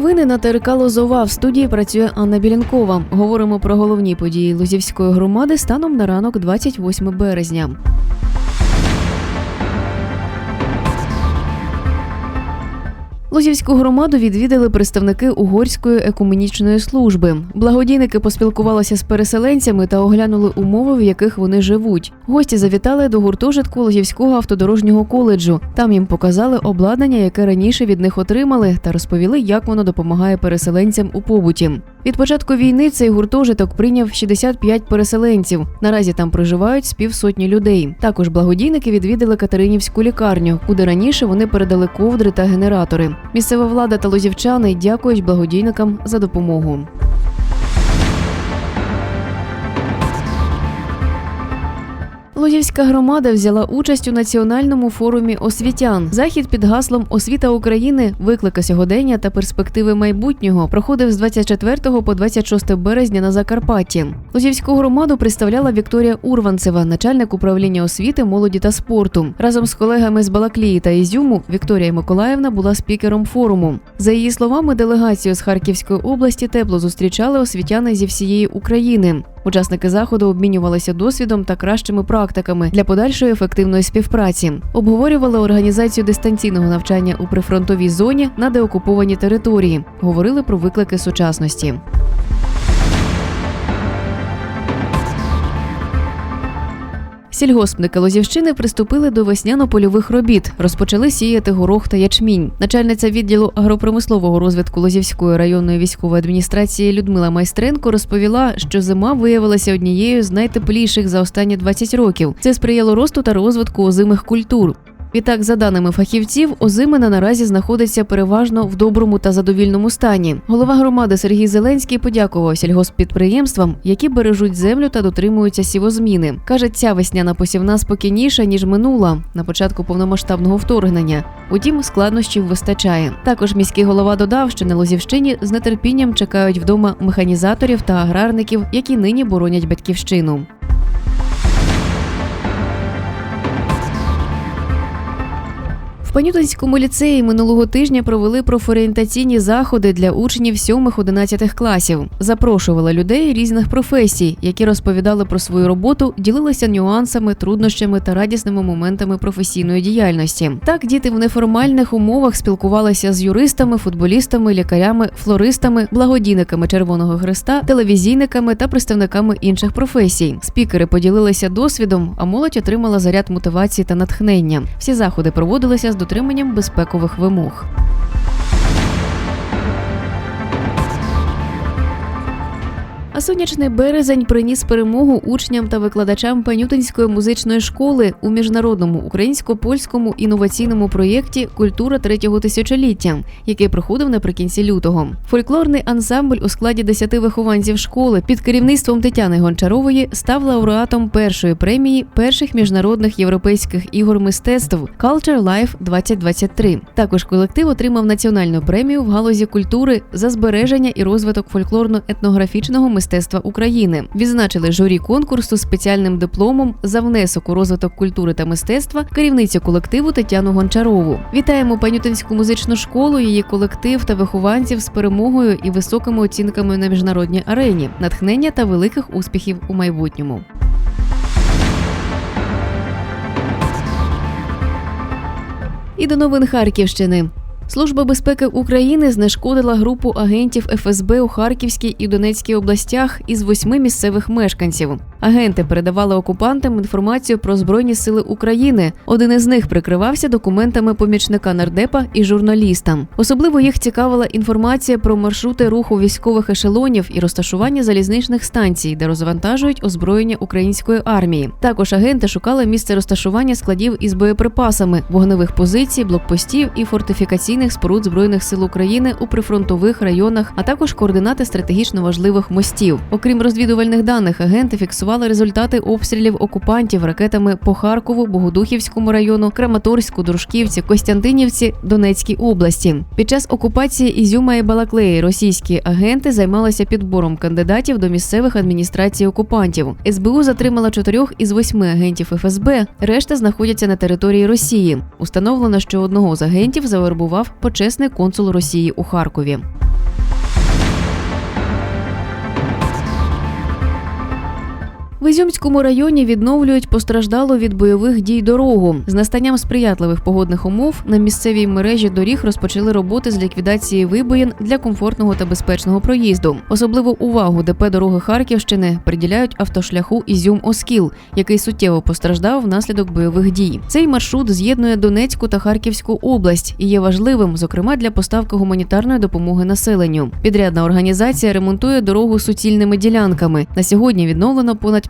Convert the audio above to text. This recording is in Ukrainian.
новини на ТРК Лозова. В студії працює Анна Білянкова. Говоримо про головні події Лозівської громади станом на ранок 28 березня. Лозівську громаду відвідали представники угорської екуменічної служби. Благодійники поспілкувалися з переселенцями та оглянули умови, в яких вони живуть. Гості завітали до гуртожитку Лозівського автодорожнього коледжу. Там їм показали обладнання, яке раніше від них отримали, та розповіли, як воно допомагає переселенцям у побуті. Від початку війни цей гуртожиток прийняв 65 переселенців. Наразі там проживають з півсотні людей. Також благодійники відвідали Катеринівську лікарню, куди раніше вони передали ковдри та генератори. Місцева влада та лозівчани дякують благодійникам за допомогу. Лозівська громада взяла участь у національному форумі освітян. Захід під гаслом Освіта України виклики сьогодення та перспективи майбутнього проходив з 24 по 26 березня на Закарпатті. Лозівську громаду представляла Вікторія Урванцева, начальник управління освіти, молоді та спорту. Разом з колегами з Балаклії та Ізюму Вікторія Миколаївна була спікером форуму. За її словами, делегацію з Харківської області тепло зустрічали освітяни зі всієї України. Учасники заходу обмінювалися досвідом та кращими практиками для подальшої ефективної співпраці. Обговорювали організацію дистанційного навчання у прифронтовій зоні на деокупованій території. Говорили про виклики сучасності. Сільгоспники Лозівщини приступили до весняно-польових робіт, розпочали сіяти горох та ячмінь. Начальниця відділу агропромислового розвитку Лозівської районної військової адміністрації Людмила Майстренко розповіла, що зима виявилася однією з найтепліших за останні 20 років. Це сприяло росту та розвитку озимих культур. Відтак, за даними фахівців, озимина наразі знаходиться переважно в доброму та задовільному стані. Голова громади Сергій Зеленський подякував сільгосппідприємствам, які бережуть землю та дотримуються сівозміни. каже, ця весняна посівна спокійніша ніж минула на початку повномасштабного вторгнення. Утім, складнощів вистачає. Також міський голова додав, що на Лозівщині з нетерпінням чекають вдома механізаторів та аграрників, які нині боронять батьківщину. В Панютинському ліцеї минулого тижня провели профорієнтаційні заходи для учнів 7-11 класів. Запрошували людей різних професій, які розповідали про свою роботу, ділилися нюансами, труднощами та радісними моментами професійної діяльності. Так діти в неформальних умовах спілкувалися з юристами, футболістами, лікарями, флористами, благодійниками Червоного Христа, телевізійниками та представниками інших професій. Спікери поділилися досвідом, а молодь отримала заряд мотивації та натхнення. Всі заходи проводилися з дотриманням безпекових вимог. А сонячний березень приніс перемогу учням та викладачам Панютинської музичної школи у міжнародному українсько-польському інноваційному проєкті Культура третього тисячоліття, який проходив наприкінці лютого. Фольклорний ансамбль у складі десяти вихованців школи під керівництвом Тетяни Гончарової став лауреатом першої премії перших міжнародних європейських ігор мистецтв Culture Life 2023. Також колектив отримав національну премію в галузі культури за збереження і розвиток фольклорно-етнографічного мистецтва України. Відзначили журі конкурсу спеціальним дипломом за внесок у розвиток культури та мистецтва керівницю колективу Тетяну Гончарову. Вітаємо Панютинську музичну школу, її колектив та вихованців з перемогою і високими оцінками на міжнародній арені, натхнення та великих успіхів у майбутньому. І до новин Харківщини. Служба безпеки України знешкодила групу агентів ФСБ у Харківській і Донецькій областях із восьми місцевих мешканців. Агенти передавали окупантам інформацію про збройні сили України. Один із них прикривався документами помічника нардепа і журналіста. Особливо їх цікавила інформація про маршрути руху військових ешелонів і розташування залізничних станцій, де розвантажують озброєння української армії. Також агенти шукали місце розташування складів із боєприпасами, вогневих позицій, блокпостів і фортифікаційних споруд збройних сил України у прифронтових районах, а також координати стратегічно важливих мостів. Окрім розвідувальних даних, агенти фіксували результати обстрілів окупантів ракетами по Харкову, Богодухівському району, Краматорську, Дружківці, Костянтинівці, Донецькій області. Під час окупації Ізюма і Балаклеї російські агенти займалися підбором кандидатів до місцевих адміністрацій окупантів. СБУ затримала чотирьох із восьми агентів ФСБ. Решта знаходяться на території Росії. Установлено, що одного з агентів завербував почесний консул Росії у Харкові. В Ізюмському районі відновлюють постраждалу від бойових дій дорогу. З настанням сприятливих погодних умов на місцевій мережі доріг розпочали роботи з ліквідації вибоїн для комфортного та безпечного проїзду. Особливу увагу ДП дороги Харківщини приділяють автошляху Ізюм-Оскіл, який суттєво постраждав внаслідок бойових дій. Цей маршрут з'єднує Донецьку та Харківську область і є важливим, зокрема для поставки гуманітарної допомоги населенню. Підрядна організація ремонтує дорогу суцільними ділянками. На сьогодні відновлено понад